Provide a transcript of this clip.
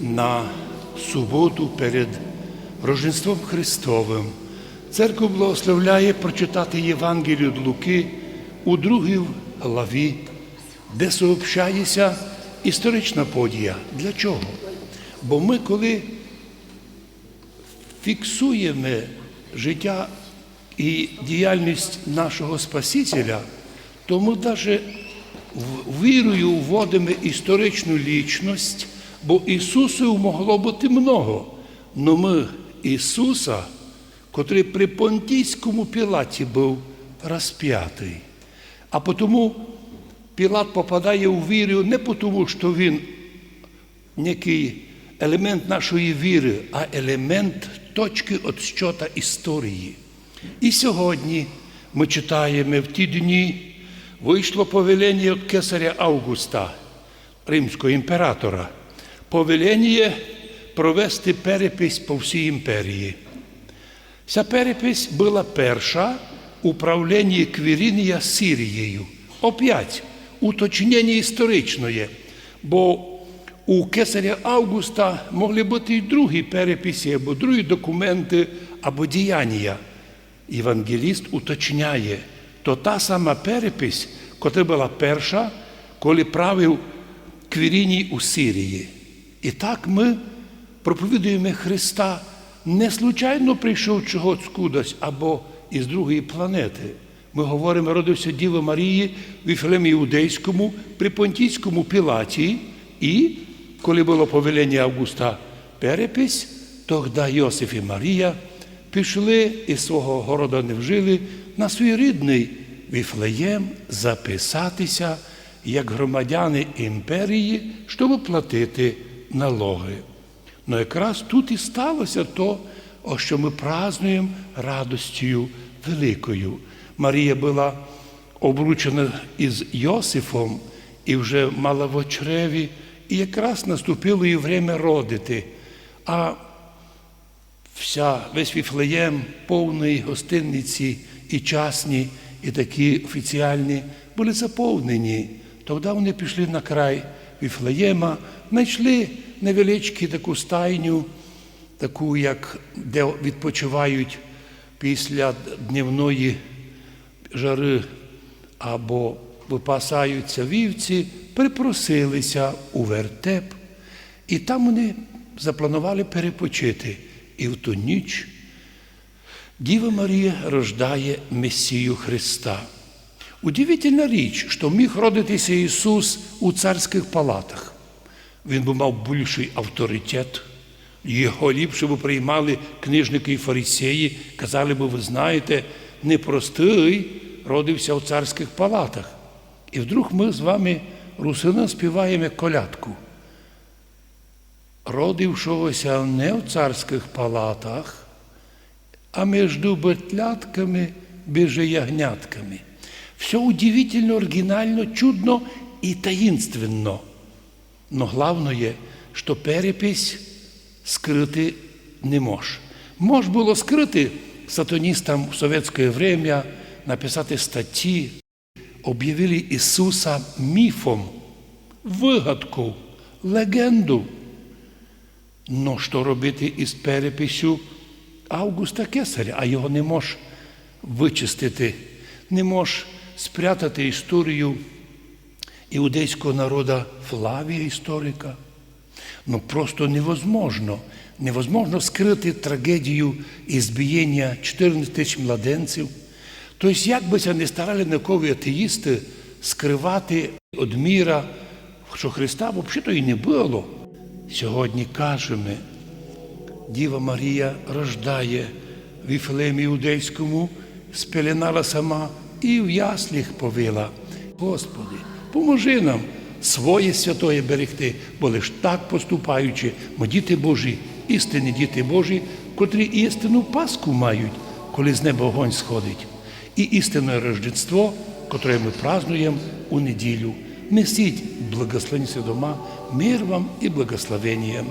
на суботу перед Рождеством Христовим. Церква благословляє прочитати Євангелію від Луки у другій главі, де сообщається історична подія. Для чого? Бо ми, коли фіксуємо життя і діяльність нашого Спасителя, то ми навіть вірою вводимо історичну лічність, бо Ісусу могло бути много. Но ми Ісуса, котрий при Понтійському Пілаті був розп'ятий. А тому Пілат попадає у віру не тому, що він некий елемент нашої віри, а елемент точки отсчота історії. І сьогодні ми читаємо в ті дні вийшло повелення від кесаря Августа, римського імператора, повелення провести перепись по всій імперії. Ця перепись була перша у правлінні Квірінія Сирією. Опять уточнення історичне, бо у кесаря Августа могли бути і другі переписи, або другі документи, або діяння. Євангеліст уточняє, то та сама перепись, котра була перша, коли правив Квіріній у Сирії. І так ми проповідуємо Христа. Не случайно прийшов чогось кудись або із другої планети. Ми говоримо, родився Діва Марії в Іфлемі Іудейському, при Понтійському Пілаті, і коли було повелення Августа перепись, тоді Йосиф і Марія пішли із свого города не вжили на свій рідний Віфлеєм записатися як громадяни імперії, щоб платити налоги. Ну якраз тут і сталося то, що ми празднуємо радостю великою. Марія була обручена із Йосифом і вже мала в очреві, і якраз наступило їй время родити. А вся весь Віфлеєм, повний гостинниці і частні, і такі офіціальні, були заповнені. Тоді вони пішли на край Віфлеєма, знайшли невеличку таку стайню, таку, як де відпочивають після дневної жари або випасаються вівці, припросилися у вертеп, і там вони запланували перепочити. І в ту ніч Діва Марія рождає Месію Христа. Удивительна річ, що міг родитися Ісус у царських палатах. Він би мав більший авторитет. Його ліпше би приймали книжники і фарисеї, казали би, ви знаєте, непростий родився у царських палатах. І вдруг ми з вами, русина, співаємо колядку. Родившогося не в царських палатах, а між бетлятками, біже ягнятками. Все удивительно, оригінально, чудно і таїнственно. Но главное, що перепись скрити не мож. Мож було скрити сатаністам в совєтське время, написати статті, об'явили Ісуса міфом, вигадку, легенду. Ну, що робити із переписю Августа Кесаря, а його не мож вичистити, не мож спрятати історію іудейського народу Флавія історика. Ну просто невозможно. Невозможно скрити трагедію ізбієння 14 тисяч младенців. Тобто, як би це не старали наукові атеїсти скривати від міра, що Христа взагалі і не було. Сьогодні кажемо, Діва Марія рождає в Іфлемі Іудейському, спеленала сама і в ясліх повила. Господи, поможи нам своє святоє берегти, бо лиш так поступаючи, ми діти Божі, істинні діти Божі, котрі істину Пасху мають, коли з неба огонь сходить, і істинне Рождество, котре ми празднуємо у неділю. Несіть благословені дома, мир вам і благословенням.